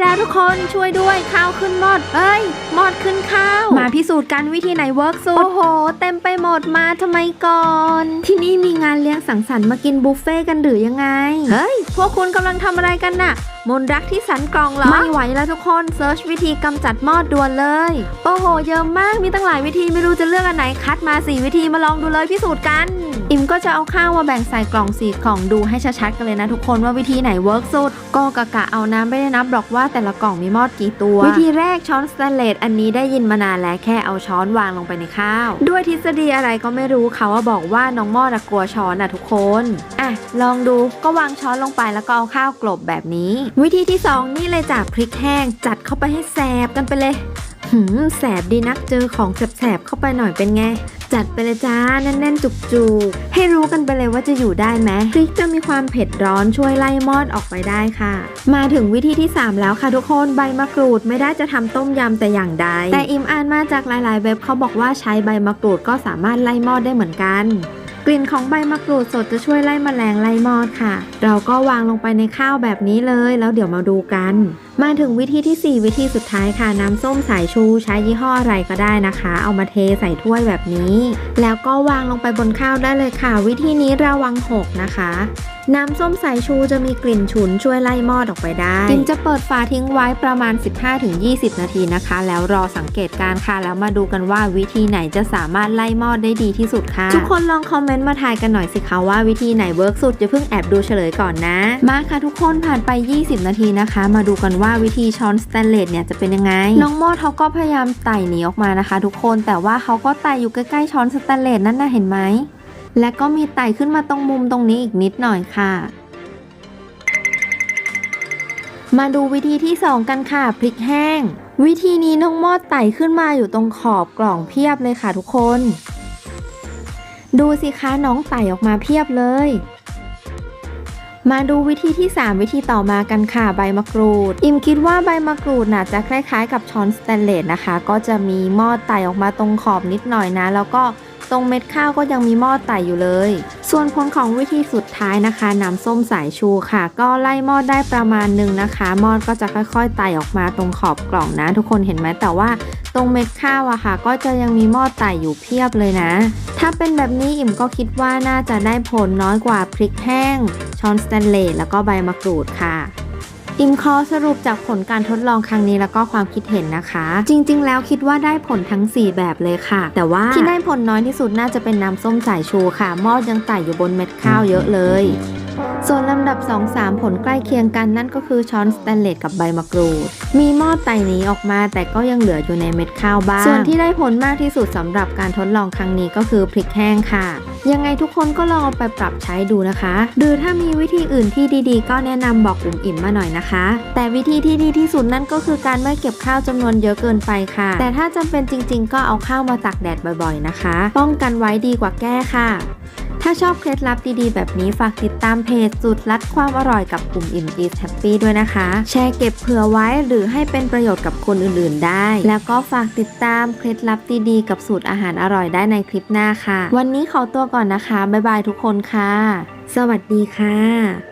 แล้วทุกคนช่วยด้วยข้าวขึ้นหมด เอ้ยหมดขึ้นข้าว มาพิสูจน์กันวิธีไหนเวิร์กสุดโอ้โห เต็มไปหมดมาทำไมก่อน ที่นี่มีงานเลี้ยงสังสรรค์มากินบุฟเฟ่ต์กันหรือยังไง เฮ้ย พวกคุณกำลังทำอะไรกันน่ะ มนต์รักที่สันกล่องเหรอ ไม่ไหวแล้วทุกคนเซิร์ชวิธีกำจัดมอดด่วนเลย โอ้โห เยอะมากมีตั้งหลายวิธีไม่รู้จะเลือกอันไหนคัดมา 4 วิธีมาลองดูเลยพิสูจน์กัน อิมก็จะเอาข้าวมาแบ่งใส่กล่องสีกล่องดูให้ชัดๆกันเลยนะทุกคนว่าวิธีไหนเวิร์กสุดก็กะกะเอาน้ำไม่ได้นับหรอกว่าแต่ละกล่องมีมอดกี่ตัว วิธีแรกช้อนสแตนเลสอันนี้ได้ยินมานานแล้วแค่เอาช้อนวางลงไปในข้าว ด้วยทฤษฎีอะไรก็ไม่รู้เขาว่าบอกว่าน้องมอดอะกลัวช้อนอะทุกคนอะลองดูก็วางช้อนลงไปแล้วก็เอาข้าวกลบแบบนี้วิธีที่สองนี่เลยจากพริกแห้งจัดเข้าไปให้แสบกันไปเลย หืมแสบดีนักเจอของแสบๆเข้าไปหน่อยเป็นไง จัดไปเลยจ้าแน่นๆ จุกๆ ให้รู้กันไปเลยว่าจะอยู่ได้ไหมพริกจะมีความเผ็ดร้อนช่วยไล่มอดออกไปได้ค่ะ มาถึงวิธีที่ 3 แล้วค่ะทุกคนใบมะกรูดไม่ได้จะทำต้มยำแต่อย่างใด แต่อิมอ่านมาจากหลายๆ เว็บเขาบอกว่าใช้ใบมะกรูดก็สามารถไล่มอดได้เหมือนกัน ลิ่นของใบมะกรูดสดจะช่วยไล่แมลงไล่มอดค่ะ เราก็วางลงไปในข้าวแบบนี้เลย แล้วเดี๋ยวมาดูกัน มาถึงวิธีที่ 4 วิธีสุดท้ายค่ะ น้ำส้มสายชูใช้ยี่ห้ออะไรก็ได้นะคะ เอามาเทใส่ถ้วยแบบนี้ แล้วก็วางลงไปบนข้าวได้เลยค่ะ วิธีนี้ระวังหกนะคะ น้ำส้มสายชูจะมีกลิ่นฉุนช่วยไล่มอดออกไปได้กิมจะเปิดฝาทิ้งไว้ประมาณ 15-20 นาทีนะคะ แล้วรอสังเกตการ์ค่ะ แล้วมาดูกันว่าวิธีไหนจะสามารถไล่มอดได้ดีที่สุดค่ะ ทุกคนลองคอมเมนต์มาทายกันหน่อยสิคะว่าวิธีไหนเวิร์กสุดจะเพิ่งแอบดูเฉลยก่อนนะ มาค่ะทุกคนผ่านไป 20 นาทีนะคะ มาดูกันว่าวิธีช้อนสแตนเลสเนี่ยจะเป็นยังไง น้องมอดเขาก็พยายามไต่หนีออกมานะคะ ทุกคนแต่ว่าเขาก็ไต่อยู่ใกล้ๆช้อนสแตนเลสนั่นนะเห็นไหมและก็มีไต่ขึ้นมาตรงมุมตรงนี้อีกนิดหน่อยค่ะ มาดูวิธีที่ 2 กันค่ะพริกแห้ง วิธีนี้น้องมอดไต่ขึ้นมาอยู่ตรงขอบกล่องเพียบเลยค่ะทุกคน ดูสิคะน้องไต่ออกมาเพียบเลย มาดูวิธีที่ 3 วิธีต่อมากันค่ะใบมะกรูด อิมคิดว่าใบมะกรูดน่ะจะคล้ายๆ กับช้อนสแตนเลสนะคะ ก็จะมีมอดไต่ออกมาตรงขอบนิดหน่อยนะ แล้วก็ตรงเม็ดข้าวก็ยังมีมอดไต่อยู่เลย ส่วนผลของวิธีสุดท้ายนะคะน้ำส้มสายชูค่ะ ก็ไล่มอดได้ประมาณหนึ่งนะคะ มอดก็จะค่อยๆไต่ออกมาตรงขอบกล่องนะ ทุกคนเห็นไหมแต่ว่าตรงเม็ดข้าวอะค่ะ ก็จะยังมีมอดไต่อยู่เพียบเลยนะ ถ้าเป็นแบบนี้อิ่มก็คิดว่าน่าจะได้ผลน้อยกว่าพริกแห้งช้อนสแตนเลสแล้วก็ใบมะกรูดค่ะ อิมคอสรุปจากผลการทดลองครั้งนี้แล้วก็ความคิดเห็นนะคะ จริง ๆ แล้วคิดว่าได้ผลทั้ง 4 แบบเลยค่ะ แต่ว่าที่ได้ผลน้อยที่สุดน่าจะเป็นน้ำส้มสายชูค่ะมอดยังไต่อยู่บนเม็ดข้าวเยอะเลย ส่วนลำดับ 2-3 ผลใกล้เคียงกันนั่นก็คือช้อนสแตนเลสกับใบมะกรูด มีมอดไต่หนีออกมาแต่ก็ยังเหลืออยู่ในเม็ดข้าวบ้าง ส่วนที่ได้ผลมากที่สุดสำหรับการทดลองครั้งนี้ก็คือพริกแห้งค่ะ ยังไงทุกคนก็ลองเอาไปปรับใช้ดูนะคะ หรือถ้ามีวิธีอื่นที่ดีๆ ก็แนะนำบอกอุ่มอิ่มมาหน่อยนะคะ แต่วิธีที่ดีที่สุดนั่นก็คือการไม่เก็บข้าวจำนวนเยอะเกินไปค่ะ แต่ถ้าจำเป็นจริง ๆ ก็เอาข้าวมาตากแดดบ่อยๆนะคะ ป้องกันไว้ดีกว่าแก้ค่ะาชอบเคล็ดลับดีๆ แบบนี้ฝากติดตามเพจสูตรลัดความอร่อยกับกลุ่มอิ่มอีสแฮปปี้ด้วยนะคะ แชร์เก็บเผื่อไว้หรือให้เป็นประโยชน์กับคนอื่นๆได้ แล้วก็ฝากติดตามเคล็ดลับดีๆ กับสูตรอาหารอร่อยได้ในคลิปหน้าค่ะ วันนี้ขอตัวก่อนนะคะ บ๊ายบายทุกคนค่ะ สวัสดีค่ะ